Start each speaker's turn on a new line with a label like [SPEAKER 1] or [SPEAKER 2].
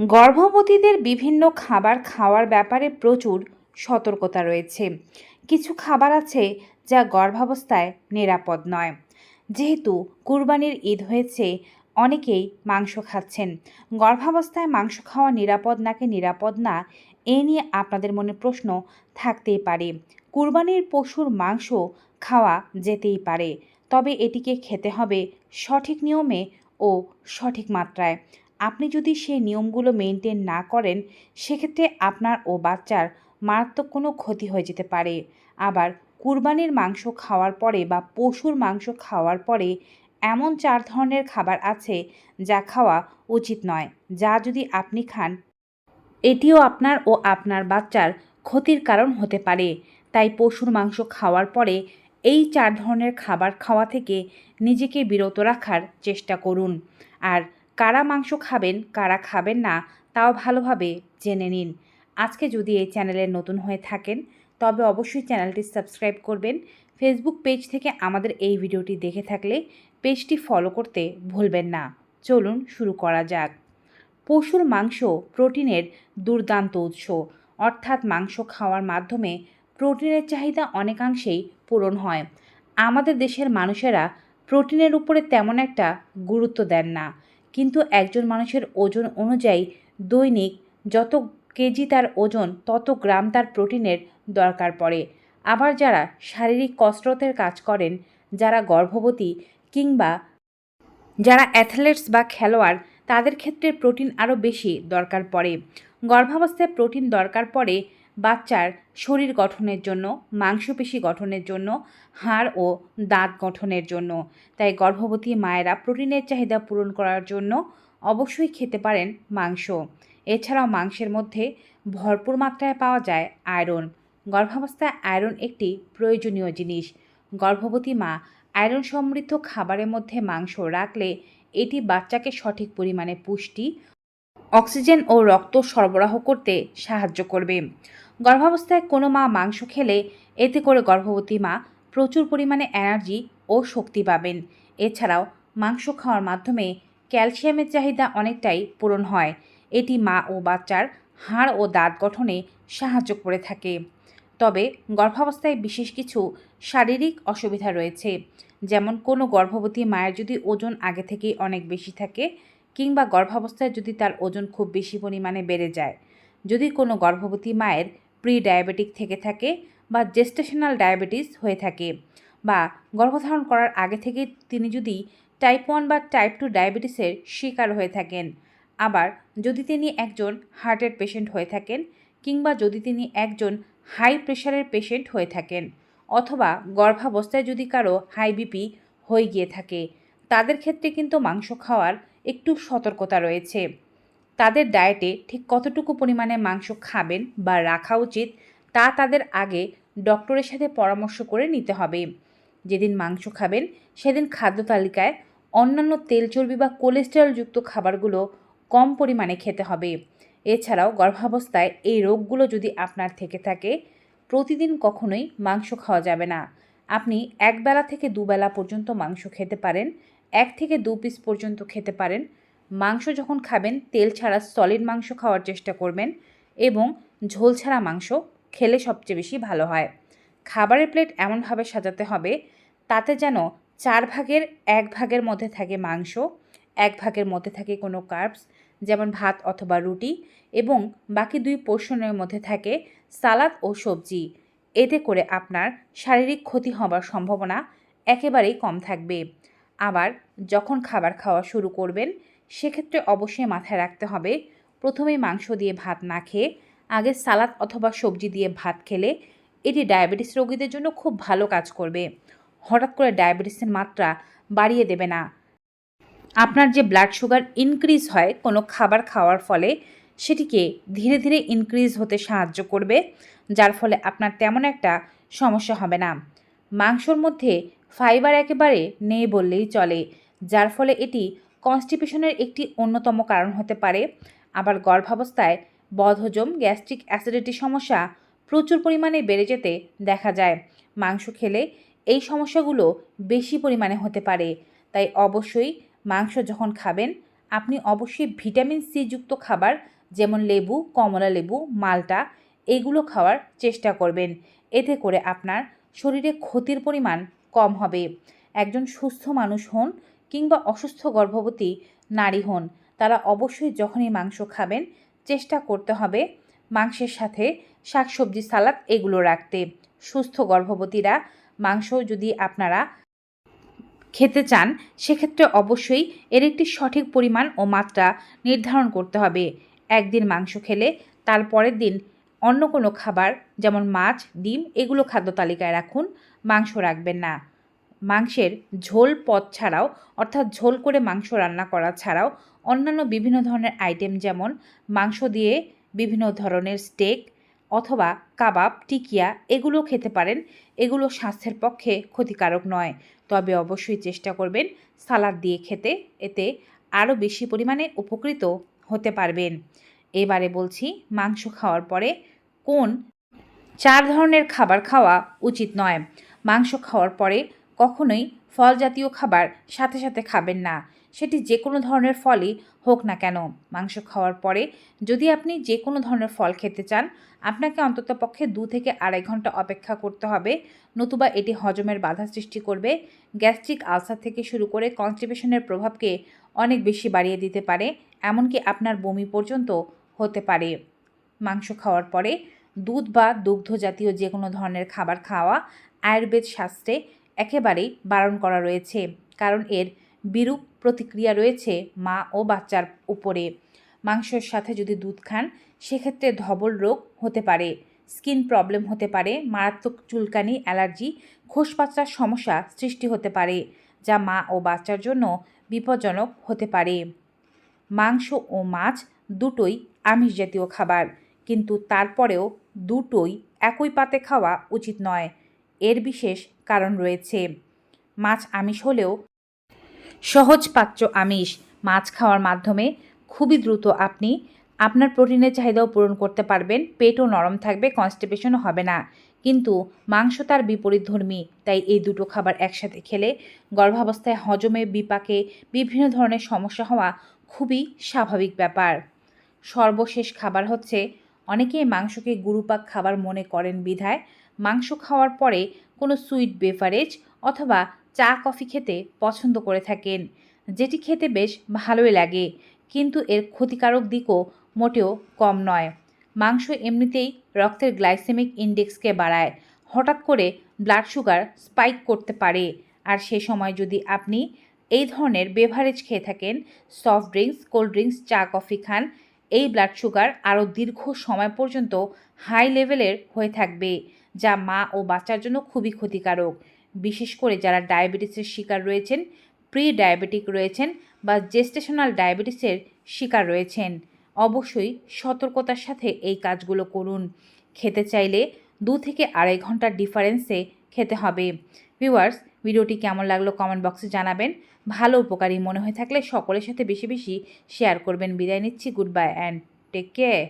[SPEAKER 1] গর্ভবতীদের বিভিন্ন খাবার খাওয়ার ব্যাপারে প্রচুর সতর্কতা রয়েছে। কিছু খাবার আছে যা গর্ভাবস্থায় নিরাপদ নয়। যেহেতু কুরবানির ঈদ হয়েছে, অনেকেই মাংস খাচ্ছেন। গর্ভাবস্থায় মাংস খাওয়া নিরাপদ নাকি নিরাপদ না, এ নিয়ে আপনাদের মনে প্রশ্ন থাকতেই পারে। কুরবানির পশুর মাংস খাওয়া যেতেই পারে, তবে এটিকে খেতে হবে সঠিক নিয়মে ও সঠিক মাত্রায়। আপনি যদি সেই নিয়মগুলো মেনটেন না করেন, সেক্ষেত্রে আপনার ও বাচ্চার মারাত্মক কোনো ক্ষতি হয়ে যেতে পারে। আবার কুরবানির মাংস খাওয়ার পরে বা পশুর মাংস খাওয়ার পরে এমন চার ধরনের খাবার আছে যা খাওয়া উচিত নয়, যা যদি আপনি খান, এটিও আপনার ও আপনার বাচ্চার ক্ষতির কারণ হতে পারে। তাই পশুর মাংস খাওয়ার পরে এই চার ধরনের খাবার খাওয়া থেকে নিজেকে বিরত রাখার চেষ্টা করুন। আর কারা মাংস খাবেন, কারা খাবেন না, তাও ভালোভাবে জেনে নিন। আজকে যদি এই চ্যানেলে নতুন হয়ে থাকেন, তবে অবশ্যই চ্যানেলটি সাবস্ক্রাইব করবেন। ফেসবুক পেজ থেকে আমাদের এই ভিডিওটি দেখে থাকলে পেজটি ফলো করতে ভুলবেন না। চলুন শুরু করা যাক। পশুর মাংস প্রোটিনের দুর্দান্ত উৎস। অর্থাৎ মাংস খাওয়ার মাধ্যমে প্রোটিনের চাহিদা অনেকাংশেই পূরণ হয়। আমাদের দেশের মানুষেরা প্রোটিনের উপরে তেমন একটা গুরুত্ব দেন না। কিন্তু একজন মানুষের ওজন অনুযায়ী দৈনিক যত কেজি তার ওজন, তত গ্রাম তার প্রোটিনের দরকার পড়ে। আবার যারা শারীরিক কসরতের কাজ করেন, যারা গর্ভবতী কিংবা যারা অ্যাথলেটস বা খেলোয়াড়, তাদের ক্ষেত্রে প্রোটিন আরও বেশি দরকার পড়ে। গর্ভাবস্থায় প্রোটিন দরকার পড়ে বাচ্চার শরীর গঠনের জন্য, মাংসপেশি গঠনের জন্য, হাড় ও দাঁত গঠনের জন্য। তাই গর্ভবতী মায়েরা প্রোটিনের চাহিদা পূরণ করার জন্য অবশ্যই খেতে পারেন মাংস। এছাড়াও মাংসের মধ্যে ভরপুর মাত্রায় পাওয়া যায় আয়রন। গর্ভাবস্থায় আয়রন একটি প্রয়োজনীয় জিনিস। গর্ভবতী মা আয়রন সমৃদ্ধ খাবারের মধ্যে মাংস রাখলে এটি বাচ্চাকে সঠিক পরিমাণে পুষ্টি, অক্সিজেন ও রক্ত সরবরাহ করতে সাহায্য করবে। গর্ভাবস্থায় কোনো মা মাংস খেলে এতে করে গর্ভবতী মা প্রচুর পরিমাণে এনার্জি ও শক্তি পাবেন। এছাড়াও মাংস খাওয়ার মাধ্যমে ক্যালসিয়ামের চাহিদা অনেকটাই পূরণ হয়। এটি মা ও বাচ্চার হাড় ও দাঁত গঠনে সাহায্য করে থাকে। তবে গর্ভাবস্থায় বিশেষ কিছু শারীরিক অসুবিধা রয়েছে, যেমন কোনো গর্ভবতী মায়ের যদি ওজন আগে থেকেই অনেক বেশি থাকে কিংবা গর্ভাবস্থায় যদি তার ওজন খুব বেশি পরিমাণে বেড়ে যায়। যদি কোনো গর্ভবতী মায়ের প্রি ডায়াবেটিক থেকে থাকে বা জেস্টেশনাল ডায়াবেটিস হয়ে থাকে বা গর্ভধারণ করার আগে থেকে তিনি যদি টাইপ ওয়ান বা টাইপ টু ডায়াবেটিসের শিকার হয়ে থাকেন। আবার যদি তিনি একজন হার্টের পেশেন্ট হয়ে থাকেন কিংবা যদি তিনি একজন হাই প্রেশারের পেশেন্ট হয়ে থাকেন অথবা গর্ভাবস্থায় যদি কারও হাই বিপি হয়ে গিয়ে থাকে, তাদের ক্ষেত্রে কিন্তু মাংস খাওয়ার একটু সতর্কতা রয়েছে। তাদের ডায়েটে ঠিক কতটুকু পরিমাণে মাংস খাবেন বা রাখা উচিত, তা তাদের আগে ডক্টরের সাথে পরামর্শ করে নিতে হবে। যেদিন মাংস খাবেন, সেদিন খাদ্য তালিকায় অন্যান্য তেল চর্বি বা কোলেস্টেরলযুক্ত খাবারগুলো কম পরিমাণে খেতে হবে। এছাড়াও গর্ভাবস্থায় এই রোগগুলো যদি আপনার থেকে থাকে, প্রতিদিন কখনোই মাংস খাওয়া যাবে না। আপনি একবেলা থেকে দুবেলা পর্যন্ত মাংস খেতে পারেন, এক থেকে দু পিস পর্যন্ত খেতে পারেন মাংস যখন খাবেন, তেল ছাড়া সলিড মাংস খাওয়ার চেষ্টা করবেন এবং ঝোল ছাড়া মাংস খেলে সবচেয়ে বেশি ভালো হয়। খাবারের প্লেট এমনভাবে সাজাতে হবে তাতে যেন চার ভাগের এক ভাগের মধ্যে থাকে মাংস, এক ভাগের মধ্যে থাকে কোনো কার্বস যেমন ভাত অথবা রুটি এবং বাকি দুই পোর্শনের মধ্যে থাকে সালাদ ও সবজি। এতে করে আপনার শারীরিক ক্ষতি হবার সম্ভাবনা একেবারেই কম থাকবে। আবার যখন খাবার খাওয়া শুরু করবেন সেক্ষেত্রে অবশ্যই মাথায় রাখতে হবে, প্রথমে মাংস দিয়ে ভাত না খেয়ে, আগে সালাদ অথবা সবজি দিয়ে ভাত খেলে এটি ডায়াবেটিস রোগীদের জন্য খুব ভালো কাজ করবে। হঠাৎ করে ডায়াবেটিসের মাত্রা বাড়িয়ে দেবে না। আপনার যে ব্লাড সুগার ইনক্রিজ হয় কোনো খাবার খাওয়ার ফলে সেটিকে ধীরে ধীরে ইনক্রিজ হতে সাহায্য করবে, যার ফলে আপনার তেমন একটা সমস্যা হবে না। মাংসর মধ্যে ফাইবার একেবারে নেই বললেই চলে, যার ফলে এটি কনস্টিপেশনের একটি অন্যতম কারণ হতে পারে। আবার গর্ভাবস্থায় বদহজম, গ্যাস্ট্রিক অ্যাসিডিটি সমস্যা প্রচুর পরিমাণে বেড়ে যেতে দেখা যায়। মাংস খেলে এই সমস্যাগুলো বেশি পরিমাণে হতে পারে। তাই অবশ্যই মাংস যখন খাবেন, আপনি অবশ্যই ভিটামিন সি যুক্ত খাবার যেমন লেবু, কমলা লেবু, মালটা, এগুলো খাওয়ার চেষ্টা করবেন। এতে করে আপনার শরীরে ক্ষতির পরিমাণ কম হবে। একজন সুস্থ মানুষ হন কিংবা অসুস্থ গর্ভবতী নারী হন, তারা অবশ্যই যখনই মাংস খাবেন, চেষ্টা করতে হবে মাংসের সাথে শাকসবজি, সালাদ এগুলো রাখতে। সুস্থ গর্ভবতীরা মাংস যদি আপনারা খেতে চান, সেক্ষেত্রে অবশ্যই এর একটি সঠিক পরিমাণ ও মাত্রা নির্ধারণ করতে হবে। একদিন মাংস খেলে তার পরের দিন অন্য কোনো খাবার, যেমন মাছ, ডিম, এগুলো খাদ্য তালিকায় রাখুন, মাংস রাখবেন না। মাংসের ঝোল পদ ছাড়াও, অর্থাৎ ঝোল করে মাংস রান্না করা ছাড়াও অন্যান্য বিভিন্ন ধরনের আইটেম যেমন মাংস দিয়ে বিভিন্ন ধরনের স্টেক অথবা কাবাব, টিকিয়া এগুলো খেতে পারেন। এগুলো স্বাস্থ্যের পক্ষে ক্ষতিকারক নয়। তবে অবশ্যই চেষ্টা করবেন সালাদ দিয়ে খেতে। এতে আরও বেশি পরিমাণে উপকৃত হতে পারবেন। এবারে বলছি মাংস খাওয়ার পরে কোন চার ধরনের খাবার খাওয়া উচিত নয়। মাংস খাওয়ার পরে কখনোই ফল জাতীয় খাবার সাথে সাথে খাবেন না। সেটি যে কোনো ধরনের ফলই হোক না কেন। মাংস খাওয়ার পরে যদি আপনি যে কোনো ধরনের ফল খেতে চান, আপনাকে অন্ততপক্ষে দু থেকে আড়াই ঘণ্টা অপেক্ষা করতে হবে, নতুবা এটি হজমের বাধা সৃষ্টি করবে। গ্যাস্ট্রিক আলসার থেকে শুরু করে কনস্টিপেশনের প্রভাবকে অনেক বেশি বাড়িয়ে দিতে পারে, এমনকি আপনার বমি পর্যন্ত হতে পারে। মাংস খাওয়ার পরে দুধ বা দুগ্ধ জাতীয় যে কোনো ধরনের খাবার খাওয়া, আয়ুর্বেদ শাস্ত্রে একেবারেই বারণ করা রয়েছে, কারণ এর বিরূপ প্রতিক্রিয়া রয়েছে মা ও বাচ্চার উপরে। মাংসের সাথে যদি দুধ খান, সেক্ষেত্রে ধবল রোগ হতে পারে, স্কিন প্রবলেম হতে পারে, মারাত্মক চুলকানি, অ্যালার্জি, খোসপাচার সমস্যা সৃষ্টি হতে পারে, যা মা ও বাচ্চার জন্য বিপজ্জনক হতে পারে। মাংস ও মাছ দুটোই আমিষ জাতীয় খাবার, কিন্তু তারপরেও দুটোই একই পাতে খাওয়া উচিত নয়। এর বিশেষ কারণ রয়েছে। মাছ আমিষ হলেও সহজ পাচ্য আমিষ। মাছ খাওয়ার মাধ্যমে খুবই দ্রুত আপনি আপনার প্রোটিনের চাহিদাও পূরণ করতে পারবেন। পেটও নরম থাকবে কনস্টিপেশনও হবে না। কিন্তু মাংস তার বিপরীত ধর্মী, তাই এই দুটো খাবার একসাথে খেলে গর্ভাবস্থায় হজমে বিপাকে বিভিন্ন ধরনের সমস্যা হওয়া খুবই স্বাভাবিক ব্যাপার। সর্বশেষ খাবার হচ্ছে, অনেকেই মাংসকে গুরুপাক খাবার মনে করেন বিধায় মাংস খাওয়ার পরে কোনো সুইট বেভারেজ অথবা চা কফি খেতে পছন্দ করে থাকেন। যেটি খেতে বেশ ভালোই লাগে, কিন্তু এর ক্ষতিকারক দিকও মোটেও কম নয়। মাংস এমনিতেই রক্তের গ্লাইসেমিক ইন্ডেক্সকে বাড়ায়, হঠাৎ করে ব্লাড সুগার স্পাইক করতে পারে। আর সে সময় যদি আপনি এই ধরনের বেভারেজ খেয়ে থাকেন, সফট ড্রিঙ্কস, কোল্ড ড্রিঙ্কস, চা, কফি খান, এই ব্লাড সুগার আরও দীর্ঘ সময় পর্যন্ত হাই লেভেলের হয়ে থাকবে। যা মা ও বাচ্চার জন্য খুবই ক্ষতিকারক। বিশেষ করে যারা ডায়াবেটিসের শিকার রয়েছেন প্রি ডায়াবেটিক রয়েছেন বা জেস্টেশনাল ডায়াবেটিসের শিকার রয়েছেন, অবশ্যই সতর্কতার সাথে এই কাজগুলো করুন। খেতে চাইলে দু থেকে আড়াই ঘণ্টার ডিফারেন্সে খেতে হবে। ভিউয়ার্স, ভিডিওটি কেমন লাগল কমেন্ট বক্সে জানাবেন। ভালো উপকারী মনে হয়ে থাকলে সকলের সাথে বেশি বেশি শেয়ার করবেন। বিদায় নিচ্ছি, good bye and take care.